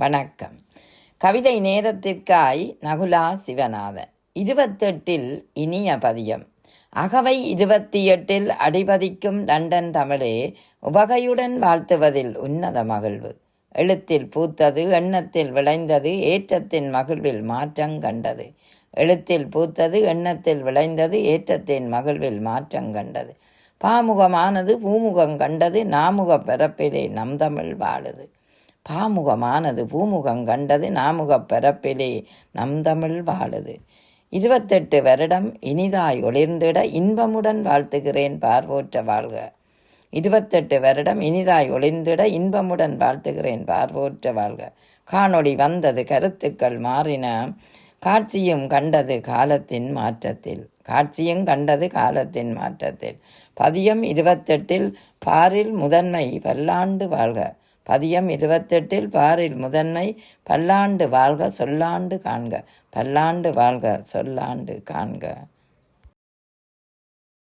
வணக்கம். கவிதை நேரத்திற்காய் நகுலா சிவநாதன். இருபத்தெட்டில் இனிய பதியம். அகவை இருபத்தி எட்டில் அடிபதிக்கும் லண்டன் தமிழே உபகையுடன் வாழ்த்துவதில் உன்னத மகிழ்வு. எழுத்தில் பூத்தது எண்ணத்தில் விளைந்தது ஏற்றத்தின் மகிழ்வில் மாற்றங் கண்டது. எழுத்தில் பூத்தது எண்ணத்தில் விளைந்தது ஏற்றத்தின் மகிழ்வில் மாற்றங் கண்டது. பாமுகமானது பூமுகம் கண்டது நாமுகப் பிறப்பிலே நம் தமிழ் வாழுது. பாமுகமானது பூமுகம் கண்டது நாமுகப் பிறப்பிலே நம் தமிழ் வாழுது. இருபத்தெட்டு வருடம் இனிதாய் ஒளிர்ந்திட இன்பமுடன் வாழ்த்துகிறேன் பார்வோற்ற வாழ்க. இருபத்தெட்டு வருடம் இனிதாய் ஒளிர்ந்திட இன்பமுடன் வாழ்த்துகிறேன் பார்வோற்ற வாழ்க. காணொளி வந்தது கருத்துக்கள் மாறின. காட்சியும் கண்டது காலத்தின் மாற்றத்தில். காட்சியும் கண்டது காலத்தின் மாற்றத்தில். பதியம் இருபத்தெட்டில் பாரில் முதன்மை பல்லாண்டு வாழ்க. பதியம் இருபத்தெட்டில் பாரில் முதன்மை பல்லாண்டு வாழ்க சொல்லாண்டு காண்க. பல்லாண்டு வாழ்க சொல்லாண்டு காண்க.